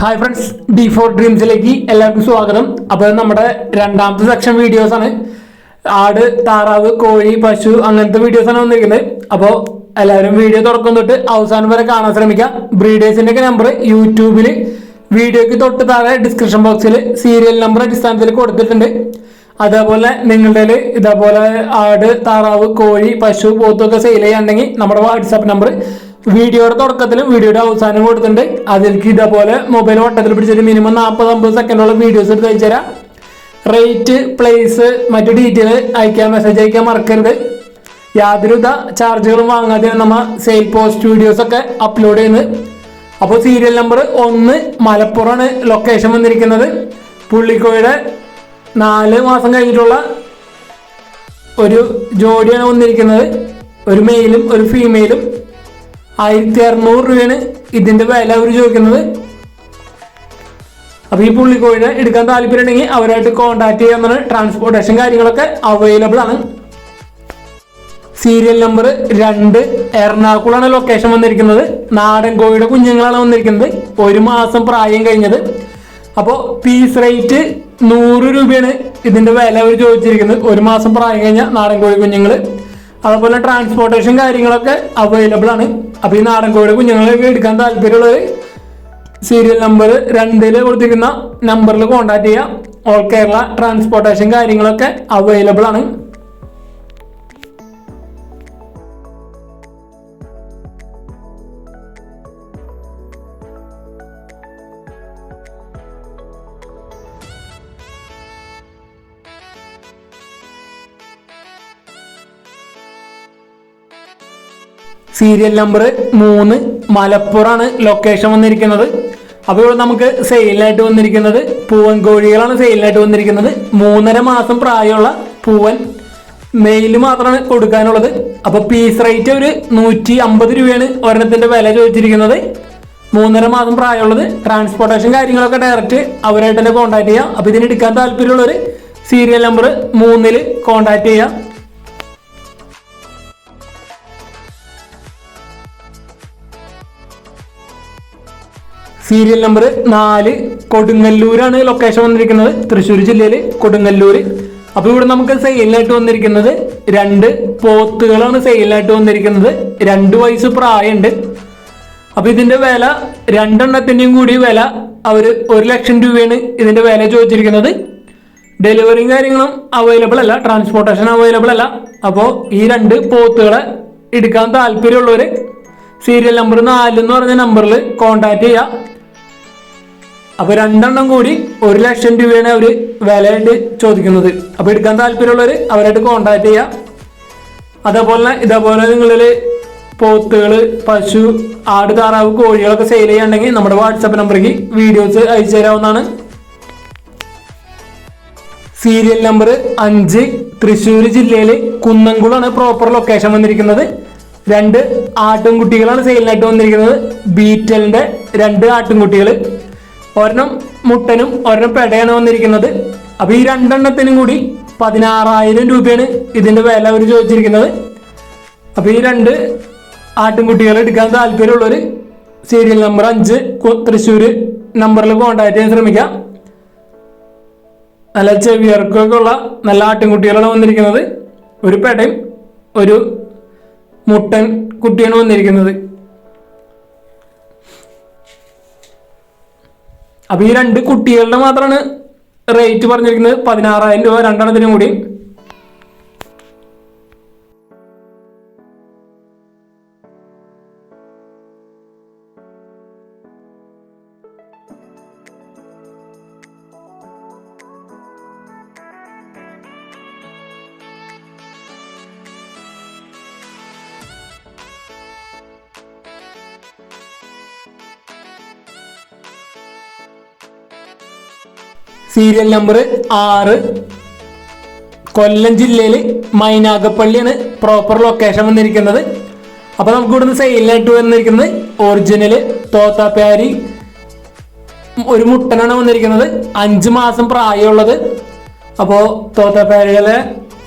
Hi friends D four ഡ്രീംസിലേക്ക് എല്ലാവർക്കും സ്വാഗതം. അപ്പോൾ നമ്മുടെ രണ്ടാമത്തെ സെക്ഷൻ വീഡിയോസ് ആണ്. ആട് താറാവ് കോഴി പശു അങ്ങനത്തെ വീഡിയോസ് ആണ് വന്നിരിക്കുന്നത്. അപ്പോൾ എല്ലാവരും വീഡിയോ തുടക്കം തൊട്ട് അവസാനം വരെ കാണാൻ ശ്രമിക്കാം. ബ്രീഡേഴ്സിന്റെ ഒക്കെ നമ്പർ യൂട്യൂബിൽ വീഡിയോക്ക് തൊട്ട് താഴെ ഡിസ്ക്രിപ്ഷൻ ബോക്സിൽ സീരിയൽ നമ്പർ അടിസ്ഥാനത്തിൽ കൊടുത്തിട്ടുണ്ട്. അതേപോലെ നിങ്ങളുടെ ഇതേപോലെ ആട് താറാവ് കോഴി പശു പോത്തൊക്കെ സെയിൽ ചെയ്യാണ്ടെങ്കിൽ നമ്മുടെ വാട്സാപ്പ് നമ്പർ വീഡിയോയുടെ തുടക്കത്തിലും വീഡിയോയുടെ അവസാനം കൊടുത്തിട്ടുണ്ട്. അതിലേക്ക് ഇതേപോലെ മൊബൈൽ വട്ടത്തിൽ പിടിച്ചിട്ട് മിനിമം നാൽപ്പത് അമ്പത് സെക്കൻഡോളം വീഡിയോസ് എടുത്ത് അയച്ചുതരാം. റേറ്റ് പ്ലേസ് മറ്റു ഡീറ്റെയിൽ അയക്കാൻ മെസ്സേജ് അയക്കാൻ മറക്കരുത്. യാതൊരുവിധ ചാർജുകളും വാങ്ങാതെ നമ്മൾ സെയിൽ പോസ്റ്റ് വീഡിയോസ് ഒക്കെ അപ്ലോഡ് ചെയ്യുന്നത്. അപ്പോൾ സീരിയൽ നമ്പർ ഒന്ന് മലപ്പുറമാണ് ലൊക്കേഷൻ വന്നിരിക്കുന്നത്. പുള്ളിക്കോയുടെ നാല് മാസം കഴിഞ്ഞിട്ടുള്ള ഒരു ജോഡിയാണ് വന്നിരിക്കുന്നത്. ഒരു മെയിലും ഒരു ഫീമെയിലും ആയിരത്തി അറുന്നൂറ് രൂപയാണ് ഇതിന്റെ വില അവർ ചോദിക്കുന്നത്. അപ്പൊ ഈ പുള്ളിക്കോഴിനെ എടുക്കാൻ താല്പര്യം ഉണ്ടെങ്കിൽ അവരായിട്ട് കോൺടാക്ട് ചെയ്യാൻ ട്രാൻസ്പോർട്ടേഷൻ കാര്യങ്ങളൊക്കെ അവൈലബിൾ ആണ്. സീരിയൽ നമ്പർ രണ്ട് എറണാകുളമാണ് ലൊക്കേഷൻ വന്നിരിക്കുന്നത്. നാടൻ കോഴിയുടെ കുഞ്ഞുങ്ങളാണ് വന്നിരിക്കുന്നത്. ഒരു മാസം പ്രായം കഴിഞ്ഞത്. അപ്പോൾ പീസ് റേറ്റ് നൂറ് രൂപയാണ് ഇതിന്റെ വില അവർ ചോദിച്ചിരിക്കുന്നത്. ഒരു മാസം പ്രായം കഴിഞ്ഞ നാടൻ കോഴി കുഞ്ഞുങ്ങൾ അതുപോലെ ട്രാൻസ്പോർട്ടേഷൻ കാര്യങ്ങളൊക്കെ അവൈലബിൾ ആണ്. അപ്പോൾ ഈ നാടൻ കോഴിയുടെ കുഞ്ഞുങ്ങളെ എടുക്കാൻ താല്പര്യമുള്ളവർ സീരിയൽ നമ്പർ രണ്ടിൽ കൊടുത്തിരിക്കുന്ന നമ്പറിൽ കോൺടാക്ട് ചെയ്യാം. ഓൾ കേരള ട്രാൻസ്പോർട്ടേഷൻ കാര്യങ്ങളൊക്കെ അവൈലബിൾ ആണ്. സീരിയൽ നമ്പർ മൂന്ന് മലപ്പുറമാണ് ലൊക്കേഷൻ വന്നിരിക്കുന്നത്. അപ്പോൾ ഇവിടെ നമുക്ക് സെയിലായിട്ട് വന്നിരിക്കുന്നത് പൂവൻ കോഴികളാണ് സെയിലായിട്ട് വന്നിരിക്കുന്നത്. മൂന്നര മാസം പ്രായമുള്ള പൂവൻ മെയിൽ മാത്രമാണ് കൊടുക്കാനുള്ളത്. അപ്പോൾ പീസ് റേറ്റ് ഒരു നൂറ്റി അമ്പത് രൂപയാണ് ഒരെണ്ണത്തിന്റെ വില ചോദിച്ചിരിക്കുന്നത്. മൂന്നര മാസം പ്രായമുള്ളത്. ട്രാൻസ്പോർട്ടേഷൻ കാര്യങ്ങളൊക്കെ ഡയറക്റ്റ് അവരായിട്ട് തന്നെ കോൺടാക്ട് ചെയ്യാം. അപ്പോൾ ഇതിന് എടുക്കാൻ താല്പര്യമുള്ളവർ സീരിയൽ നമ്പർ മൂന്നിൽ കോൺടാക്ട് ചെയ്യാം. സീരിയൽ നമ്പർ നാല് കൊടുങ്ങല്ലൂരാണ് ലൊക്കേഷൻ വന്നിരിക്കുന്നത്. തൃശ്ശൂർ ജില്ലയിൽ കൊടുങ്ങല്ലൂർ അപ്പോൾ ഇവിടെ നമുക്ക് സെയിലിനായിട്ട് വന്നിരിക്കുന്നത് രണ്ട് പോത്തുകളാണ് സെയിലിനായിട്ട് വന്നിരിക്കുന്നത്. രണ്ട് വയസ്സ് പ്രായമുണ്ട്. അപ്പോൾ ഇതിന്റെ വില രണ്ടെണ്ണത്തിന്റെയും കൂടി വില അവർ ഒരു ലക്ഷം രൂപയാണ് ഇതിന്റെ വില ചോദിച്ചിരിക്കുന്നത്. ഡെലിവറിയും കാര്യങ്ങളും അവൈലബിൾ അല്ല ട്രാൻസ്പോർട്ടേഷൻ അവൈലബിൾ അല്ല. അപ്പോൾ ഈ രണ്ട് പോത്തുകളെ എടുക്കാൻ താല്പര്യമുള്ളവർ സീരിയൽ നമ്പർ നാല് എന്ന് പറഞ്ഞ നമ്പറിൽ കോൺടാക്ട് ചെയ്യാം. അപ്പൊ രണ്ടെണ്ണം കൂടി ഒരു ലക്ഷം രൂപയാണ് അവർ വിലയായിട്ട് ചോദിക്കുന്നത്. അപ്പൊ എടുക്കാൻ താല്പര്യമുള്ളവർ അവരായിട്ട് കോണ്ടാക്ട് ചെയ്യാം. അതേപോലെ ഇതേപോലെ നിങ്ങളിൽ പോത്തുകൾ പശു ആട് താറാവ് കോഴികളൊക്കെ സെയിൽ ചെയ്യാണ്ടെങ്കിൽ നമ്മുടെ വാട്സാപ്പ് നമ്പറിലേക്ക് വീഡിയോസ് അയച്ചു തരാവുന്നതാണ്. സീരിയൽ നമ്പർ അഞ്ച് തൃശ്ശൂർ ജില്ലയിൽ കുന്നംകുളമാണ് പ്രോപ്പർ ലൊക്കേഷൻ വന്നിരിക്കുന്നത്. രണ്ട് ആട്ടിൻകുട്ടികളാണ് സെയിലിനായിട്ട് വന്നിരിക്കുന്നത്. ബീറ്റലിന്റെ രണ്ട് ആട്ടിൻകുട്ടികൾ ഒരെണ്ണം മുട്ടനും ഒരെണ്ണം പെടയാണ് വന്നിരിക്കുന്നത്. അപ്പൊ ഈ രണ്ടെണ്ണത്തിനും കൂടി പതിനാറായിരം രൂപയാണ് ഇതിന്റെ വില അവർ ചോദിച്ചിരിക്കുന്നത്. അപ്പൊ ഈ രണ്ട് ആട്ടിൻകുട്ടികൾ എടുക്കാൻ താല്പര്യമുള്ളവർ സീരിയൽ നമ്പർ അഞ്ച് തൃശ്ശൂർ നമ്പറിൽ കോൺടാക്ട് ചെയ്യാൻ ശ്രമിക്കാം. നല്ല ചെവിയർക്കൊക്കെ ഉള്ള നല്ല ആട്ടിൻകുട്ടികളാണ് വന്നിരിക്കുന്നത്. ഒരു പെടയും ഒരു മുട്ടൻ കുട്ടിയാണ് വന്നിരിക്കുന്നത്. അപ്പൊ ഈ രണ്ട് കുട്ടികളുടെ മാത്രമാണ് റേറ്റ് പറഞ്ഞിരിക്കുന്നത്. പതിനാറായിരം രൂപ രണ്ടെണ്ണത്തിനും കൂടി. സീരിയൽ നമ്പർ ആറ്. കൊല്ലം ജില്ലയിൽ മൈനാഗപ്പള്ളിയാണ് പ്രോപ്പർ ലൊക്കേഷൻ വന്നിരിക്കുന്നത്. അപ്പൊ നമുക്ക് ഇവിടുന്ന് സെയിലായിട്ട് വന്നിരിക്കുന്നത് ഒറിജിനൽ തോത്താപ്യാരി ഒരു മുട്ടനാണ് വന്നിരിക്കുന്നത്. അഞ്ച് മാസം പ്രായമുള്ളത്. അപ്പോൾ തോത്താപ്യാരികളെ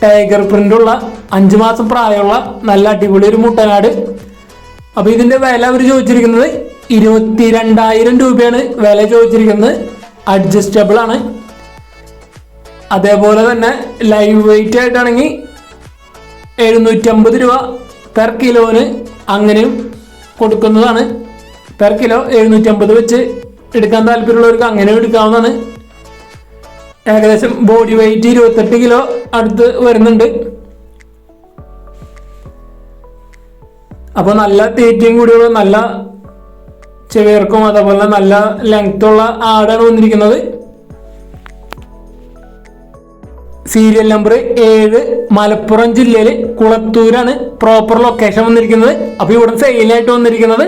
ടൈഗർ പ്രിന്റ് ഉള്ള അഞ്ച് മാസം പ്രായമുള്ള നല്ല അടിപൊളി ഒരു മുട്ടനാട്. അപ്പൊ ഇതിന്റെ വില അവർ ചോദിച്ചിരിക്കുന്നത് ഇരുപത്തി രണ്ടായിരം രൂപയാണ് വില ചോദിച്ചിരിക്കുന്നത്. അഡ്ജസ്റ്റബിൾ ആണ്. അതേപോലെ തന്നെ ലൈവ് വെയിറ്റ് ആയിട്ടാണെങ്കിൽ എഴുന്നൂറ്റമ്പത് രൂപ പെർ കിലോന് അങ്ങനെയും കൊടുക്കുന്നതാണ്. പെർ കിലോ എഴുന്നൂറ്റമ്പത് വെച്ച് എടുക്കാൻ താല്പര്യമുള്ളവർക്ക് അങ്ങനെ എടുക്കാവുന്നതാണ്. ഏകദേശം ബോഡി വെയിറ്റ് ഇരുപത്തെട്ട് കിലോ അടുത്ത് വരുന്നുണ്ട്. അപ്പോൾ നല്ല തീറ്റയും കൂടിയുള്ള നല്ല ചെവിയർക്കും അതേപോലെ നല്ല ലെങ്ത്തുള്ള ആടാണ് വന്നിരിക്കുന്നത്. സീരിയൽ നമ്പർ ഏഴ് മലപ്പുറം ജില്ലയിൽ കുളത്തൂരാണ് പ്രോപ്പർ ലൊക്കേഷൻ വന്നിരിക്കുന്നത്. അപ്പോൾ ഇവിടെ സെയിലായിട്ട് വന്നിരിക്കുന്നത്.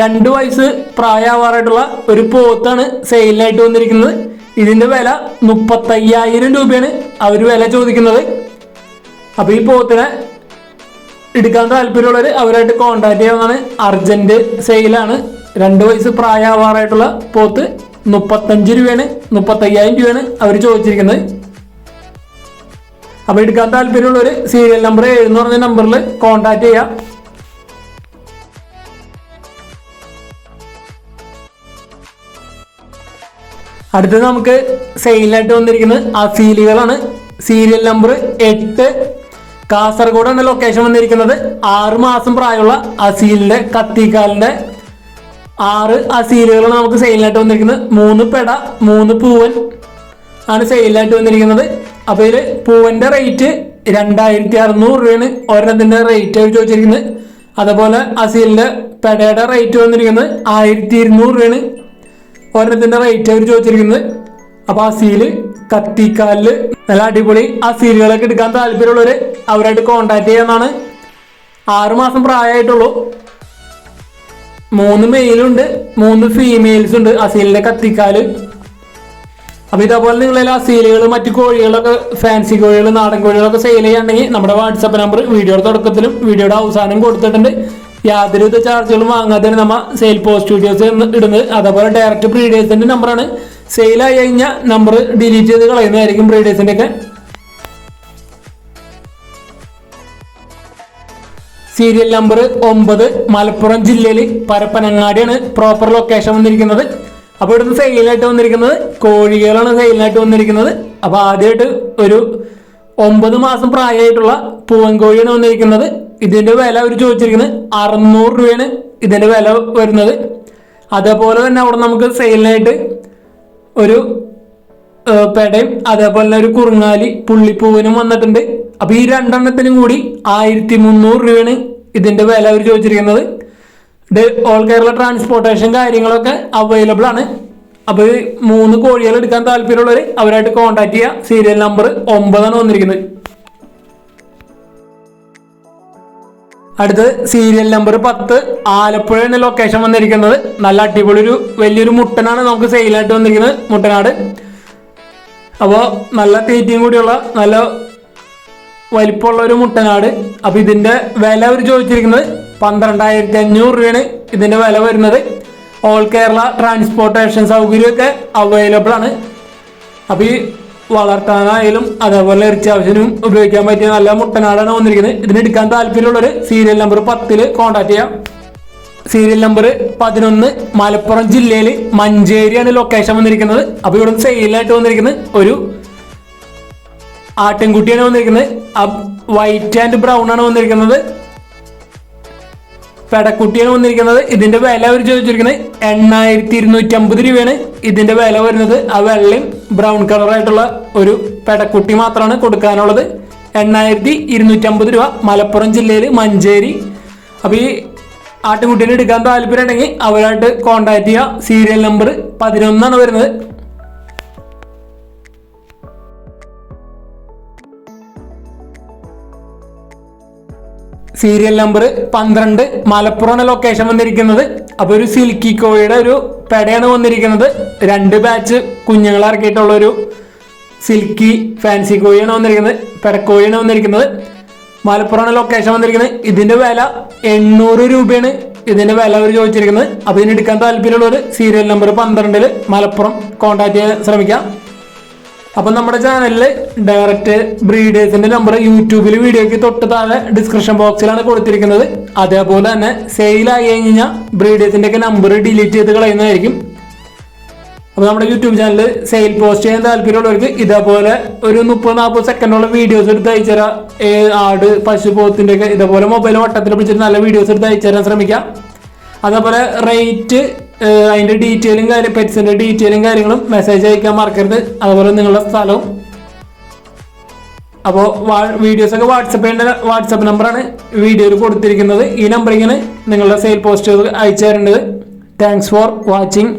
രണ്ട് വയസ്സ് പ്രായമാവാറായിട്ടുള്ള ഒരു പോത്താണ് സെയിലിനായിട്ട് വന്നിരിക്കുന്നത്. ഇതിന്റെ വില മുപ്പത്തയ്യായിരം രൂപയാണ് അവർ വില ചോദിക്കുന്നത്. അപ്പോൾ ഈ പോത്തിനെ എടുക്കാൻ താല്പര്യമുള്ളവർ അവരായിട്ട് കോണ്ടാക്ട് ചെയ്യാവുന്നതാണ്. അർജന്റ് സെയിലാണ് രണ്ട് വയസ്സ് പ്രായമാവാറായിട്ടുള്ള പോത്ത് മുപ്പത്തഞ്ച് രൂപയാണ് മുപ്പത്തയ്യായിരം രൂപയാണ് അവർ ചോദിച്ചിരിക്കുന്നത്. അപ്പോൾ എടുക്കാൻ താല്പര്യമുള്ളവർ സീരിയൽ നമ്പർ ഏഴ് എന്ന് പറഞ്ഞ നമ്പറിൽ കോണ്ടാക്ട് ചെയ്യാം. അടുത്തത് നമുക്ക് സെയിലായിട്ട് വന്നിരിക്കുന്നത് അസീലുകളാണ് സീരിയൽ നമ്പർ എട്ട്. കാസർഗോഡാണ് ലൊക്കേഷൻ വന്നിരിക്കുന്നത്. ആറ് മാസം പ്രായമുള്ള അസീലിന്റെ കത്തിക്കാലിന്റെ. ആറ് അസീലുകളാണ് നമുക്ക് സെയിലായിട്ട് വന്നിരിക്കുന്നത്. മൂന്ന് പെട മൂന്ന് പൂവൻ ആണ് സെയിലായിട്ട് വന്നിരിക്കുന്നത്. അപ്പോൾ ഇതിൽ പൂവന്റെ റേറ്റ് രണ്ടായിരത്തി അറുന്നൂറ് രൂപയാണ് ഒരെണ്ണത്തിന്റെ റേറ്റ് അവർ ചോദിച്ചിരിക്കുന്നത് അതുപോലെ അസീലിന്റെ പെടയുടെ റേറ്റ് വന്നിരിക്കുന്നത് ആയിരത്തി ഇരുന്നൂറ് രൂപയാണ് ഒരെണ്ണത്തിന്റെ റേറ്റ് അവർ ചോദിച്ചിരിക്കുന്നത് അപ്പൊ അസീൽ സീൽ കത്തിക്കാലിൽ നല്ല അടിപൊളി ആ സീലുകളൊക്കെ എടുക്കാൻ താല്പര്യമുള്ളവര് അവരായിട്ട് കോണ്ടാക്ട് ചെയ്യാന്നാണ്. ആറുമാസം പ്രായമായിട്ടുള്ളൂ മൂന്ന് മെയിലുണ്ട് മൂന്ന് ഫീമെയിൽസ് ഉണ്ട് അസീലിന്റെ കത്തിക്കാൽ. അപ്പൊ ഇതേപോലെ നിങ്ങൾ അസീലുകൾ മറ്റു കോഴികളൊക്കെ ഫാൻസി കോഴികൾ നാടൻ കോഴികളൊക്കെ സെയിൽ ചെയ്യാണ്ടെങ്കിൽ നമ്മുടെ വാട്സപ്പ് നമ്പർ വീഡിയോയുടെ തുടക്കത്തിലും വീഡിയോയുടെ അവസാനം കൊടുത്തിട്ടുണ്ട്. യാതൊരുവിധ ചാർജുകളും വാങ്ങാതെ നമ്മൾ സെയിൽ പോസ്റ്റ് വീഡിയോസ് ഇടുന്നത്. അതേപോലെ ഡയറക്റ്റ് ബ്രീഡേഴ്സിന്റെ നമ്പറാണ് ആയി കഴിഞ്ഞാൽ നമ്പർ ഡിലീറ്റ് ചെയ്ത് കളയുന്നതായിരിക്കും ബ്രീഡേഴ്സിന്റെ ഒക്കെ. സീരിയൽ നമ്പർ ഒമ്പത് മലപ്പുറം ജില്ലയിൽ പരപ്പനങ്ങാടിയാണ് പ്രോപ്പർ ലൊക്കേഷൻ വന്നിരിക്കുന്നത്. അപ്പോൾ ഇവിടുന്ന് സെയിലായിട്ട് വന്നിരിക്കുന്നത് കോഴികളാണ് സെയിലായിട്ട് വന്നിരിക്കുന്നത്. അപ്പോൾ ആദ്യമായിട്ട് ഒരു ഒമ്പത് മാസം പ്രായമായിട്ടുള്ള പൂവൻകോഴിയാണ് വന്നിരിക്കുന്നത്. ഇതിന്റെ വില അവർ ചോദിച്ചിരിക്കുന്നത് അറുന്നൂറ് രൂപയാണ് ഇതിന്റെ വില വരുന്നത്. അതേപോലെ തന്നെ അവിടെ നമുക്ക് സെയിലിനായിട്ട് ഒരു പെടയും അതേപോലെ തന്നെ ഒരു കുറുങ്ങാലി പുള്ളിപ്പൂവിനും വന്നിട്ടുണ്ട്. അപ്പൊ ഈ രണ്ടെണ്ണത്തിനും കൂടി ആയിരത്തി മുന്നൂറ് രൂപയാണ് ഇതിന്റെ വില അവർ ചോദിച്ചിരിക്കുന്നത്. ഓൾ കേരള ട്രാൻസ്പോർട്ടേഷൻ കാര്യങ്ങളൊക്കെ അവൈലബിൾ ആണ്. അപ്പോൾ മൂന്ന് കോഴികൾ എടുക്കാൻ താല്പര്യമുള്ളവർ അവരായിട്ട് കോൺടാക്ട് ചെയ്യുക സീരിയൽ നമ്പർ ഒമ്പതാണ് വന്നിരിക്കുന്നത്. അടുത്തത് സീരിയൽ നമ്പർ പത്ത് ആലപ്പുഴയാണ് ലൊക്കേഷൻ വന്നിരിക്കുന്നത്. നല്ല അടിപൊളി ഒരു വലിയൊരു മുട്ടനാണ് നമുക്ക് സെയിലായിട്ട് വന്നിരിക്കുന്നത് മുട്ടനാട്. അപ്പോൾ നല്ല തീറ്റയും കൂടിയുള്ള നല്ല വലിപ്പമുള്ള ഒരു മുട്ടനാട്. അപ്പൊ ഇതിന്റെ വില അവർ ചോദിച്ചിരിക്കുന്നത് പന്ത്രണ്ടായിരത്തി അഞ്ഞൂറ് രൂപയാണ് ഇതിന്റെ വില വരുന്നത്. ഓൾ കേരള ട്രാൻസ്പോർട്ടേഷൻ സൗകര്യമൊക്കെ അവൈലബിൾ ആണ്. അപ്പോൾ ഈ വളർത്താനായാലും അതേപോലെ ഇറച്ചി ആവശ്യത്തിനും ഉപയോഗിക്കാൻ പറ്റിയ നല്ല മുട്ടനാടാണ് വന്നിരിക്കുന്നത്. ഇതിന് എടുക്കാൻ താല്പര്യമുള്ളവർ സീരിയൽ നമ്പർ പത്തിൽ കോൺടാക്ട് ചെയ്യാം. സീരിയൽ നമ്പർ പതിനൊന്ന് മലപ്പുറം ജില്ലയിൽ മഞ്ചേരിയാണ് ലൊക്കേഷൻ വന്നിരിക്കുന്നത്. അപ്പൊ ഇവിടെ സെയിലായിട്ട് വന്നിരിക്കുന്നത് ഒരു ആട്ടിൻകുട്ടിയാണ് വന്നിരിക്കുന്നത്. വൈറ്റ് ആൻഡ് ബ്രൗൺ ആണ് വന്നിരിക്കുന്നത്. പെടക്കുട്ടിയാണ് വന്നിരിക്കുന്നത്. ഇതിന്റെ വില അവർ ചോദിച്ചിരിക്കുന്നത് എണ്ണായിരത്തി ഇരുന്നൂറ്റി അമ്പത് രൂപയാണ്. ഇതിന്റെ വില വരുന്നത് ആ വെള്ളയും ബ്രൗൺ കളറായിട്ടുള്ള ഒരു പെടക്കുട്ടി മാത്രമാണ് കൊടുക്കാനുള്ളത്. എണ്ണായിരത്തി ഇരുന്നൂറ്റി അമ്പത് രൂപ മലപ്പുറം ജില്ലയിൽ മഞ്ചേരി. അപ്പൊ ഈ ആട്ടുകുട്ടീനെ എടുക്കാൻ താല്പര്യം ഉണ്ടെങ്കിൽ അവരായിട്ട് കോണ്ടാക്ട് ചെയ്യുക. സീരിയൽ നമ്പർ പതിനൊന്നാണ് വരുന്നത്. സീരിയൽ നമ്പർ പന്ത്രണ്ട് മലപ്പുറമാണ് ലൊക്കേഷൻ വന്നിരിക്കുന്നത്. അപ്പോൾ ഒരു സിൽക്കി കോഴിയുടെ ഒരു പെടയാണ് വന്നിരിക്കുന്നത്. രണ്ട് ബാച്ച് കുഞ്ഞുങ്ങളെ ഇറക്കിയിട്ടുള്ള ഒരു സിൽക്കി ഫാൻസി കോഴിയാണ് വന്നിരിക്കുന്നത്. പെടക്കോഴിയാണ് വന്നിരിക്കുന്നത്. മലപ്പുറമാണ് ലൊക്കേഷൻ വന്നിരിക്കുന്നത്. ഇതിന്റെ വില എണ്ണൂറ് രൂപയാണ്. ഇതിന്റെ വില അവർ ചോദിച്ചിരിക്കുന്നത്. അപ്പോൾ ഇതിന് എടുക്കാൻ താല്പര്യമുള്ളവർ സീരിയൽ നമ്പർ പന്ത്രണ്ടിൽ മലപ്പുറം കോൺടാക്ട് ചെയ്യാൻ ശ്രമിക്കാം. അപ്പൊ നമ്മുടെ ചാനലിൽ ഡയറക്റ്റ് ബ്രീഡേഴ്സിന്റെ നമ്പർ യൂട്യൂബിൽ വീഡിയോക്ക് തൊട്ട് താഴെ ഡിസ്ക്രിപ്ഷൻ ബോക്സിലാണ് കൊടുത്തിരിക്കുന്നത്. അതേപോലെ തന്നെ സെയിൽ ആയി കഴിഞ്ഞാൽ ബ്രീഡേഴ്സിന്റെ ഒക്കെ നമ്പർ ഡിലീറ്റ് ചെയ്ത് കളയുന്നതായിരിക്കും. അപ്പോൾ നമ്മുടെ യൂട്യൂബ് ചാനൽ സെയിൽ പോസ്റ്റ് ചെയ്യാൻ താല്പര്യമുള്ളവർക്ക് ഇതേപോലെ ഒരു മുപ്പത് നാൽപ്പത് സെക്കൻഡോളം വീഡിയോസ് എടുത്ത് അയച്ചുതരാം ആട് പശു പോത്തിന്റെ ഒക്കെ ഇതേപോലെ മൊബൈൽ വട്ടത്തിൽ പിടിച്ചിട്ട് നല്ല വീഡിയോസ് എടുത്ത് അയച്ചുതരാൻ ശ്രമിക്കാം. അതേപോലെ റേറ്റ് അതിന്റെ ഡീറ്റെയിലും കാര്യം പെറ്റ്സിന്റെ ഡീറ്റെയിലും കാര്യങ്ങളും മെസ്സേജ് അയക്കാൻ മറക്കരുത്. അതുപോലെ നിങ്ങളുടെ സ്ഥലവും. അപ്പോൾ വീഡിയോസ് ഒക്കെ വാട്സപ്പ് നമ്പറാണ് വീഡിയോയിൽ കൊടുത്തിരിക്കുന്നത്. ഈ നമ്പറിങ്ങനെ നിങ്ങളുടെ സെയിൽ പോസ്റ്റ് അയച്ചു തരേണ്ടത്. Thanks for watching